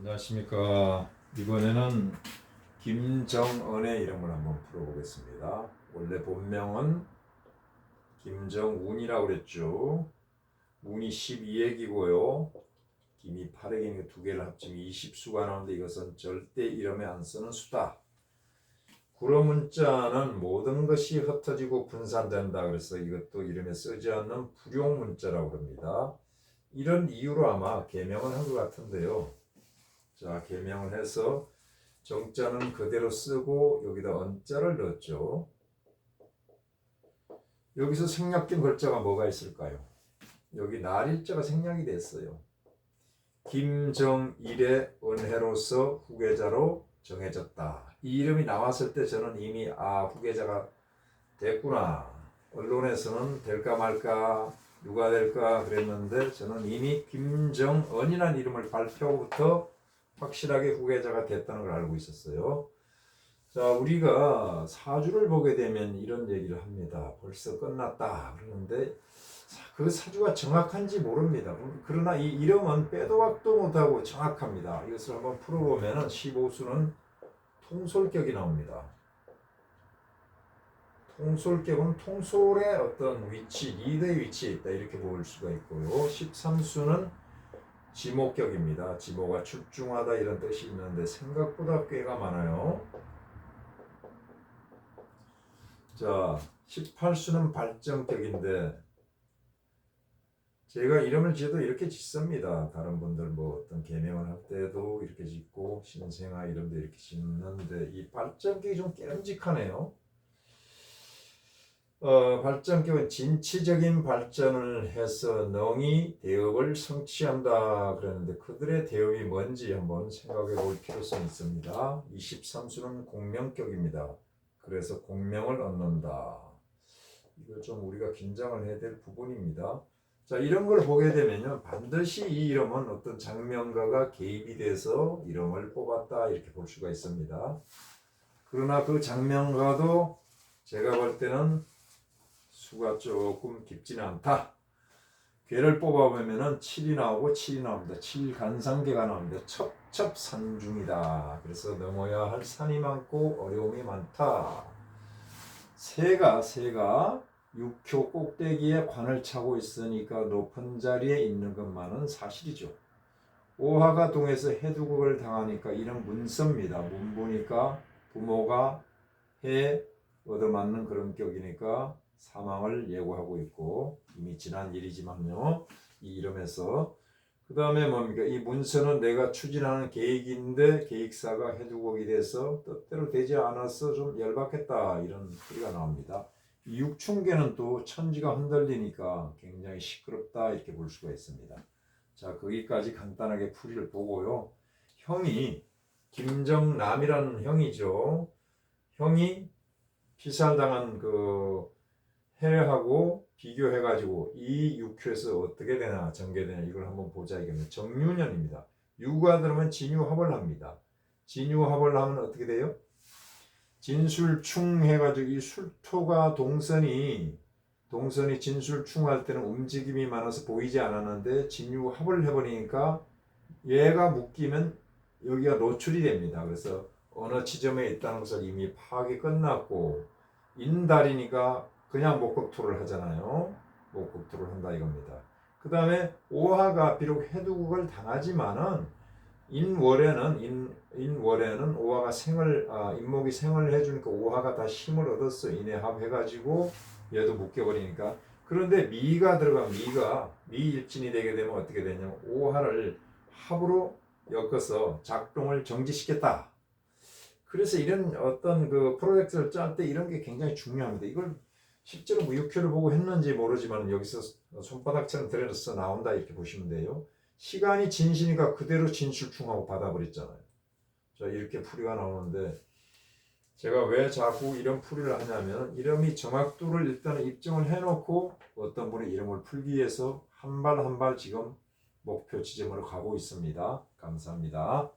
안녕하십니까. 이번에는 김정은의 이름을 한번 풀어보겠습니다. 원래 본명은 김정운이라고 그랬죠. 운이 12액이고요. 김이 8액이니까 두 개를 합치면 20수가 나오는데 이것은 절대 이름에 안 쓰는 수다. 구로 문자는 모든 것이 흩어지고 분산된다. 그래서 이것도 이름에 쓰지 않는 불용 문자라고 합니다. 이런 이유로 아마 개명을 한 것 같은데요. 자, 개명을 해서 정자는 그대로 쓰고 여기다 언자를 넣었죠. 여기서 생략된 글자가 뭐가 있을까요? 여기 날일자가 생략이 됐어요. 김정일의 은혜로서 후계자로 정해졌다. 이 이름이 나왔을 때 저는 이미 아 후계자가 됐구나. 언론에서는 될까 말까 누가 될까 그랬는데 저는 이미 김정은이라는 이름을 발표부터 확실하게 후계자가 됐다는 걸 알고 있었어요. 자, 우리가 사주를 보게 되면 이런 얘기를 합니다. 벌써 끝났다. 그러는데 그 사주가 정확한지 모릅니다. 그러나 이 이름은 빼도 박도 못하고 정확합니다. 이것을 한번 풀어보면 15수는 통솔격이 나옵니다. 통솔격은 통솔의 어떤 위치, 리더의 위치에 있다 이렇게 볼 수가 있고요. 13수는 지목격입니다. 지모가 출중하다 이런 뜻이 있는데 생각보다 꽤가 많아요. 자, 18수는 발정격인데 제가 이름을 지어도 이렇게 짓습니다. 다른 분들 뭐 어떤 개명을 할 때도 이렇게 짓고 신생아 이름도 이렇게 짓는데 이 발정격이 좀 깨름직하네요. 어, 발전격은 진취적인 발전을 해서 능히 대업을 성취한다 그랬는데 그들의 대업이 뭔지 한번 생각해 볼 필요성이 있습니다. 23수는 공명격입니다. 그래서 공명을 얻는다. 이걸 좀 우리가 긴장을 해야 될 부분입니다. 자, 이런 걸 보게 되면요. 반드시 이 이름은 어떤 장명가가 개입이 돼서 이름을 뽑았다 이렇게 볼 수가 있습니다. 그러나 그 장명가도 제가 볼 때는 수가 조금 깊지는 않다. 괴를 뽑아보면은 7이 나오고 7이 나옵니다. 7 간상계가 나옵니다. 첩첩산중이다. 그래서 넘어야 할 산이 많고 어려움이 많다. 새가 새가 육효 꼭대기에 관을 차고 있으니까 높은 자리에 있는 것만은 사실이죠. 오화가 동해서 해두국을 당하니까 이런 문서입니다. 문 보니까 부모가 해 얻어맞는 그런 격이니까 사망을 예고하고 있고 이미 지난 일이지만요. 이 이름에서 그 다음에 뭡니까? 이 문서는 내가 추진하는 계획인데 계획사가 해두곡이 돼서 뜻대로 되지 않아서 좀 열받겠다 이런 소리가 나옵니다. 이 육충계는 또 천지가 흔들리니까 굉장히 시끄럽다 이렇게 볼 수가 있습니다. 자 거기까지 간단하게 풀이를 보고요. 형이 김정남이라는 형이죠. 형이 피살당한 그 해하고 비교해가지고 이 육회에서 어떻게 되나 전개되나 이걸 한번 보자 이겁니다. 정유년입니다. 유가 들으면 진유합을 합니다. 진유합을 하면 어떻게 돼요? 진술충 해가지고 이 술토가 동선이 동선이 진술충할 때는 움직임이 많아서 보이지 않았는데 진유합을 해버리니까 얘가 묶이면 여기가 노출이 됩니다. 그래서 어느 지점에 있다는 것을 이미 파악이 끝났고 인달이니까 그냥 목격토를 하잖아요. 목격토를 한다 이겁니다. 그 다음에 오화가 비록 해두국을 당하지만은 인월에는 인, 인월에는 오화가 생을 아, 인목이 생을 해주니까 오화가 다 힘을 얻었어 인해합 해가지고 얘도 묶여버리니까 그런데 미가 들어가 미가 미일진이 되게 되면 어떻게 되냐면 오화를 합으로 엮어서 작동을 정지시켰다. 그래서 이런 어떤 그 프로젝트를 짤 때 이런 게 굉장히 중요합니다. 이걸 실제로 무육효를 보고 했는지 모르지만 여기서 손바닥처럼 들여서 나온다 이렇게 보시면 돼요. 시간이 진시니까 그대로 진술충하고 받아버렸잖아요. 자 이렇게 풀이가 나오는데 제가 왜 자꾸 이런 풀이를 하냐면 이름이 정확도를 일단 입증을 해놓고 어떤 분의 이름을 풀기 위해서 한 발 한 발 지금 목표 지점으로 가고 있습니다. 감사합니다.